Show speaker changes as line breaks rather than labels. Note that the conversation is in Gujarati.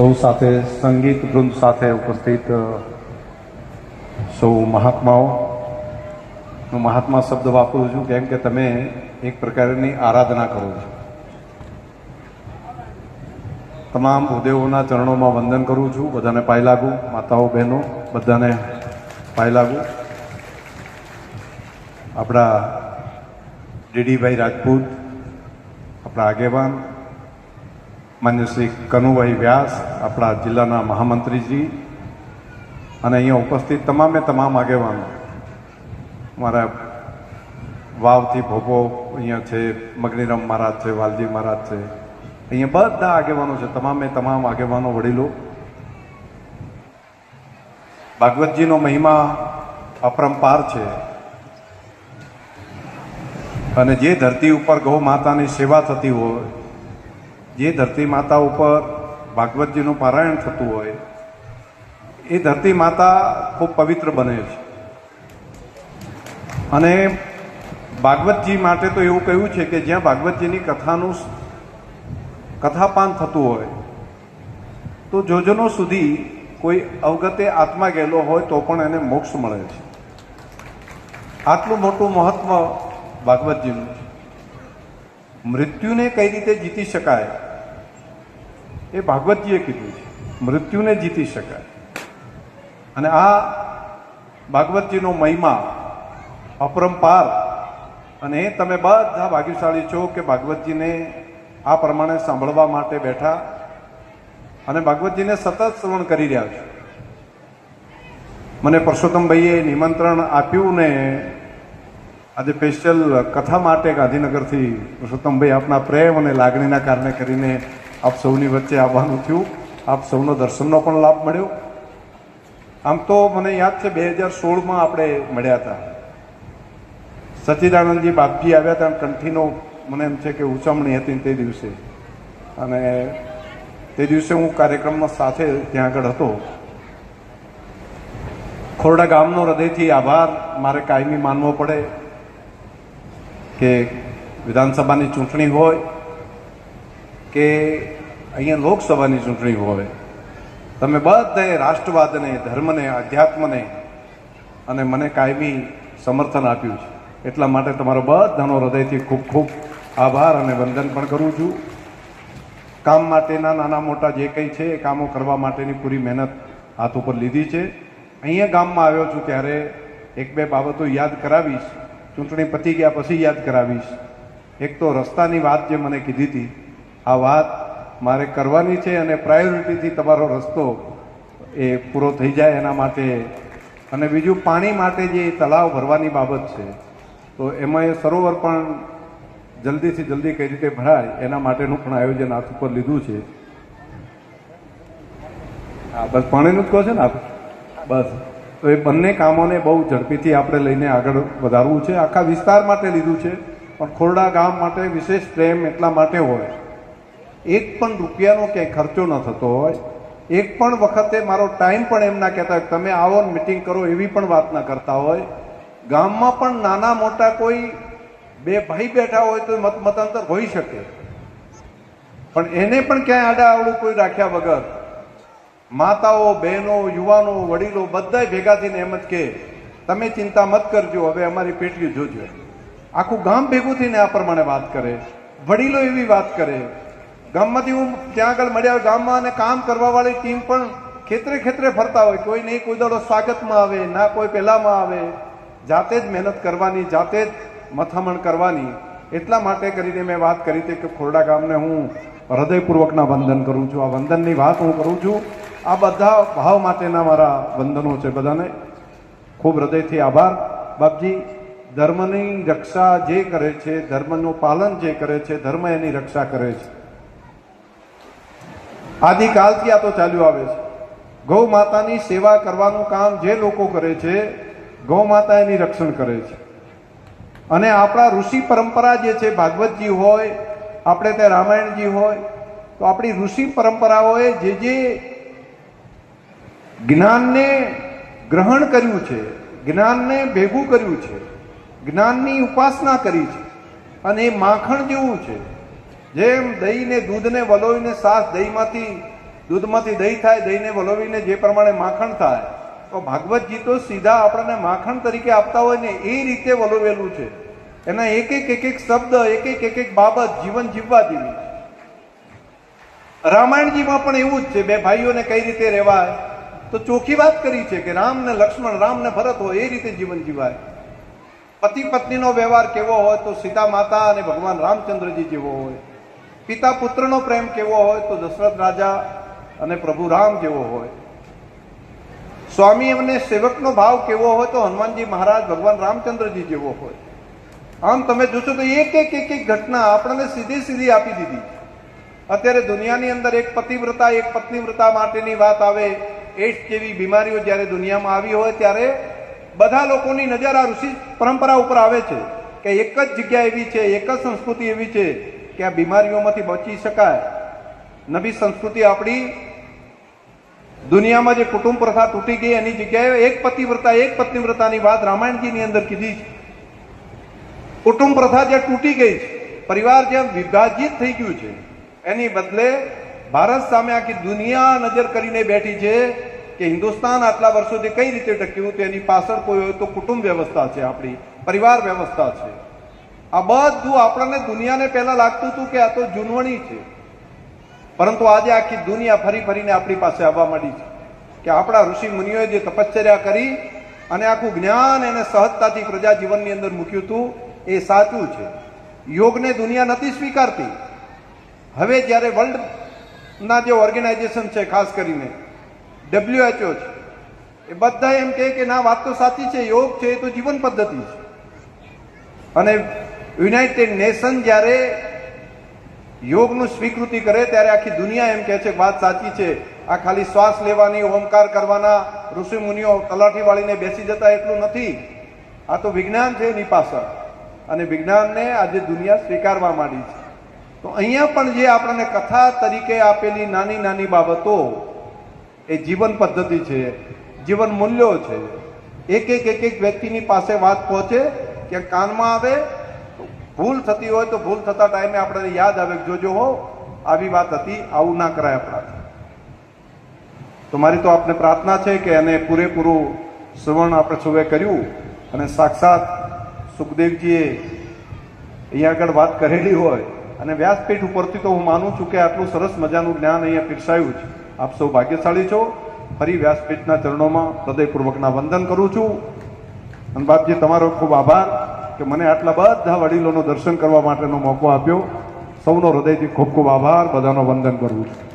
સૌ સાથે, સંગીત વૃંદ સાથે ઉપસ્થિત સૌ મહાત્માઓ. હું મહાત્મા શબ્દ વાપરું છું કેમ કે તમે એક પ્રકારની આરાધના કરો છો. તમામ ભૂદેવોના ચરણોમાં વંદન કરું છું, બધાને પાય લાગુ, માતાઓ, બહેનો, બધાને પાય લાગુ. આપણા ડીડીભાઈ રાજપૂત, આપણા આગેવાન માન્ય શ્રી કનુભાઈ વ્યાસ, આપણા જિલ્લાના મહામંત્રીજી અને અહીંયા ઉપસ્થિત તમામે તમામ આગેવાનો. મારા વાવથી ભોપો અહીંયા છે, મગનીરામ મહારાજ છે, વાલજી મહારાજ છે. અહીંયા બધા આગેવાનો છે, તમામે તમામ આગેવાનો વડીલો. ભાગવતજીનો મહિમા અપરંપાર છે. અને જે ધરતી ઉપર ગૌ માતાની સેવા થતી હોય જે ધરતી માતા ઉપર ભાગવતજીનું પારાયણ થતું હોય, એ ધરતી માતા ખૂબ પવિત્ર બને છે. અને ભાગવતજી માટે તો એવું કહ્યું છે કે જ્યાં ભાગવતજીની કથાનું કથાપાન થતું હોય, તો જોજનો સુધી કોઈ અવગતે આત્મા ગયેલો હોય તો પણ એને મોક્ષ મળે છે. આટલું મોટું મહત્વ ભાગવતજીનું છે. મૃત્યુને કઈ રીતે જીતી શકાય? એ ભાગવતજીએ કીધું છે. મૃત્યુને જીતી શકાય. અને આ ભાગવતજીનો મહિમા, અપરંપાર, અને એ તમે બધા ભાગ્યશાળી છો કે ભાગવતજીને આ પ્રમાણે સાંભળવા માટે બેઠા અને ભાગવતજીને સતત શ્રવણ કરી રહ્યા છો. મને પરસોત્તમભાઈએ નિમંત્રણ આપ્યું ને આજે સ્પેશિયલ કથા માટે ગાંધીનગરથી પુરુષોત્તમભાઈ આપના પ્રેમ અને લાગણીના કારણે કરીને આપ સૌની વચ્ચે આવવાનું થયું. આપ સૌનો દર્શનનો પણ લાભ મળ્યો. આમ તો મને યાદ છે, બે હજાર સોળમાં આપણે મળ્યા હતા. સચ્ચિદાનંદજી બાપજી આવ્યા હતા કંઠીનો મને એમ છે કે ઉચમણી હતી તે દિવસે. અને તે દિવસે હું કાર્યક્રમમાં સાથે ત્યાં આગળ હતો. ખોરડા ગામનો હૃદયથી આભાર. મારે કાયમી માનવો પડે કે વિધાનસભાની ચૂંટણી હોય કે અહીંયા લોકસભાની ચૂંટણી હોય. તમે બધાએ રાષ્ટ્રવાદને, ધર્મને, આધ્યાત્મને અને મને કાયમી સમર્થન આપ્યું છે. એટલા માટે તમારો બધાનો હૃદયથી ખૂબ ખૂબ આભાર અને વંદન પણ કરું છું. કામ માટેના નાના મોટા જે કંઈ છે એ કામો કરવા માટેની પૂરી મહેનત હાથ ઉપર લીધી છે. અહીંયા ગામમાં આવ્યો છું ત્યારે એક બે બાબતો યાદ કરાવીશ. ચૂંટણી પતી ગયા પછી યાદ કરાવીશ. એક તો રસ્તાની વાત જે મને કીધી હતી આ વાત મારે કરવાની છે અને પ્રાયોરિટીથી તમારો રસ્તો એ પૂરો થઈ જાય એના માટે. અને બીજું પાણી માટે જે તળાવ ભરવાની બાબત છે, તો એમાં એ સરોવર પણ જલ્દીથી જલ્દી કઈ રીતે ભરાય એના માટેનું પણ આયોજન હાથ ઉપર લીધું છે. હા, બસ પાણીનું જ કહો છો ને આપ? બસ. તો એ બંને કામોને બહુ ઝડપીથી આપણે લઈને આગળ વધારવું છે. આખા વિસ્તાર માટે લીધું છે, પણ ખોરડા ગામ માટે વિશેષ પ્રેમ એટલા માટે હોય. એક પણ રૂપિયાનો ક્યાંય ખર્ચો ન થતો હોય. એક પણ વખતે મારો ટાઈમ પણ એમ ના કહેતા હોય તમે આવો ને મિટિંગ કરો એવી પણ વાત ના કરતા હોય. ગામમાં પણ નાના મોટા કોઈ બે ભાઈ બેઠા હોય તો મત મતાંતર હોઈ શકે. પણ એને પણ ક્યાંય આડા આવડું કોઈ રાખ્યા વગર માતાઓ, બહેનો, યુવાનો, વડીલો બધા ભેગા થઈને એમ જ કે, તમે ચિંતા મત કરજો, હવે અમારી પેટીઓ જોજો આખું ગામ ભેગું થઈને આ પ્રમાણે વાત કરે. વડીલો એવી વાત કરે ગામમાંથી હું ત્યાં આગળ મળ્યા ગામમાં અને કામ કરવાવાળી ટીમ પણ ખેતરે ખેતરે ફરતા હોય. કોઈ નહીં, કોઈ દાડો સ્વાગતમાં આવે, ના કોઈ પહેલામાં આવે. જાતે જ મહેનત કરવાની, જાતે જ મથામણ કરવાની. એટલા માટે કરીને મેં વાત કરી હતી કે ખોરડા ગામને હું હૃદયપૂર્વકના વંદન કરું છું. આ વંદનની વાત હું કરું છું. આ બધા ભાવ માટેના મારા વંદનો છે બધાને. ખૂબ હૃદયથી આભાર. બાપજી, ધર્મની રક્ષા જે કરે છે, ધર્મનું પાલન જે કરે છે, ધર્મ એની રક્ષા કરે છે. આદિકાલથી આ તો ચાલ્યું આવે છે. ગૌ માતાની સેવા કરવાનું કામ જે લોકો કરે છે ગૌ માતા એની રક્ષણ કરે છે. અને આપણા ઋષિ પરંપરા જે છે, ભાગવતજી હોય, આપણે ત્યાં રામાયણજી હોય, તો આપણી ઋષિ પરંપરાઓએ જે જે જ્ઞાનને ગ્રહણ કર્યું છે, જ્ઞાનને ભેગું કર્યું છે, જ્ઞાનની ઉપાસના કરી છે, અને એ માખણ જેવું છે જેમ દહીંને દૂધને વલોવીને સાસ દહીંમાંથી, દૂધમાંથી દહીં થાય, દહીંને વલોવીને જે પ્રમાણે માખણ થાય, તો ભાગવતજી તો સીધા આપણને માખણ તરીકે આપતા હોય ને એ રીતે વલોવેલું છે. એના એક એક એક એક શબ્દ, એક એક એક એક બાબત જીવન જીવવા જેવી રામાયણજીમાં પણ એવું જ છે, બે ભાઈઓને કઈ રીતે રહેવાય તો ચોખ્ખી વાત કરી છે કે રામ ને લક્ષ્મણ રામ ને ભરત હોય, એ રીતે જીવન જીવાય. પતિ પત્નીનો વ્યવહાર કેવો હોય તો સીતા માતા અને ભગવાન રામચંદ્રજી જેવો હોય. પિતા પુત્રનો પ્રેમ કેવો હોય તો દશરથ રાજા અને પ્રભુ રામ જેવો હોય? સ્વામી અને સેવકનો ભાવ કેવો હોય તો હનુમાનજી મહારાજ, ભગવાન રામચંદ્રજી જેવો હોય? આમ તમે જોશો તો એક એક એક એક ઘટના આપણને સીધી સીધી આપી દીધી. અત્યારે દુનિયાની અંદર એક પતિવ્રતા, એક પત્નીવ્રતા માટેની વાત આવે, એડ્સ જેવી બીમારીઓ જ્યારે દુનિયામાં આવી હોય ત્યારે બધા લોકોની નજર આ ઋષિ પરંપરા ઉપર આવે છે કે એક જ જગ્યા એવી છે, એક જ સંસ્કૃતિ એવી છે કે આ બીમારીઓમાંથી બચી શકાય. નવી સંસ્કૃતિ આપણી દુનિયામાં જે કુટુંબ પ્રથા તૂટી ગઈ, એની જગ્યાએ એક પતિવ્રતા, એક પત્નીવ્રતાની વાત રામાયણજીની અંદર કીધી છે. કુટુંબ પ્રથા જે તૂટી ગઈ છે, પરિવાર જ્યાં વિભાજિત થઈ ગયું છે, એની બદલે ભારત સામે આખી દુનિયા નજર કરીને બેઠી છે કે હિન્દુસ્તાન આટલા વર્ષોથી કઈ રીતે ટક્યું તો એની પાછળ કોઈ હોય તો કુટુંબ વ્યવસ્થા છે આપણી, પરિવાર વ્યવસ્થા છે. આ બધું આપણને દુનિયાને પહેલા લાગતું હતું કે આ તો જૂનવણી છે, પરંતુ આજે આખી દુનિયા ફરી ફરીને આપણી પાસે આવવા માંડી છે કે આપણા ઋષિ મુનિઓએ જે તપશ્ચર્યા કરી અને આખું જ્ઞાન એને સહજતાથી પ્રજા જીવનની અંદર મૂક્યું હતું, એ સાચું છે. યોગને દુનિયા નથી સ્વીકારતી. હવે જ્યારે વર્લ્ડના જે ઓર્ગેનાઇઝેશન છે, ખાસ કરીને ડબ્લ્યુએચઓ છે, એ બધા એમ કહે કે ના, વાત તો સાચી છે, યોગ છે, એ તો જીવન પદ્ધતિ છે. અને યુનાઇટેડ નેશન જ્યારે યોગનું સ્વીકૃતિ કરે ત્યારે આખી દુનિયા એમ કહે છે વાત સાચી છે. આ ખાલી શ્વાસ લેવાની, ઓમકાર કરવાના ઋષિ મુનિઓ તલાઠી વાળીને બેસી જતા એટલું નથી. આ તો વિજ્ઞાન છે એની અને વિજ્ઞાનને આજે દુનિયા સ્વીકારવા માંડી છે. તો અહીંયા પણ જે આપણને કથા તરીકે આપેલી નાની નાની બાબતો, એ જીવન પદ્ધતિ છે, જીવન મૂલ્યો છે. એક એક એક એક વ્યક્તિની પાસે વાત પહોંચે કે કાનમાં આવે ભૂલ થતી હોય તો ભૂલ થતા ટાઈમે આપણને યાદ આવે જોજો હો, આવી વાત હતી, આવું ના કરાય આપણાથી. તો મારી તો આપને પ્રાર્થના છે કે એને પૂરેપૂરું શ્રવણ આપણે સૌએ કર્યું અને સાક્ષાત સુખદેવજીએ અહીંયા આગળ વાત કરેલી હોય અને વ્યાસપીઠ ઉપરથી તો હું માનું છું કે આટલું સરસ મજાનું જ્ઞાન અહીંયા પીરસાયું છે. આપ સૌ ભાગ્યશાળી છો. ફરી વ્યાસપીઠના ચરણોમાં હૃદયપૂર્વકના વંદન કરું છું. અને બાપજી, તમારો ખૂબ આભાર. કે મને આટલા બધા વડીલોનું દર્શન કરવા માટેનો મોકો આપ્યો. સૌનો હૃદયથી ખૂબ ખૂબ આભાર. બધાનો વંદન કરું છું.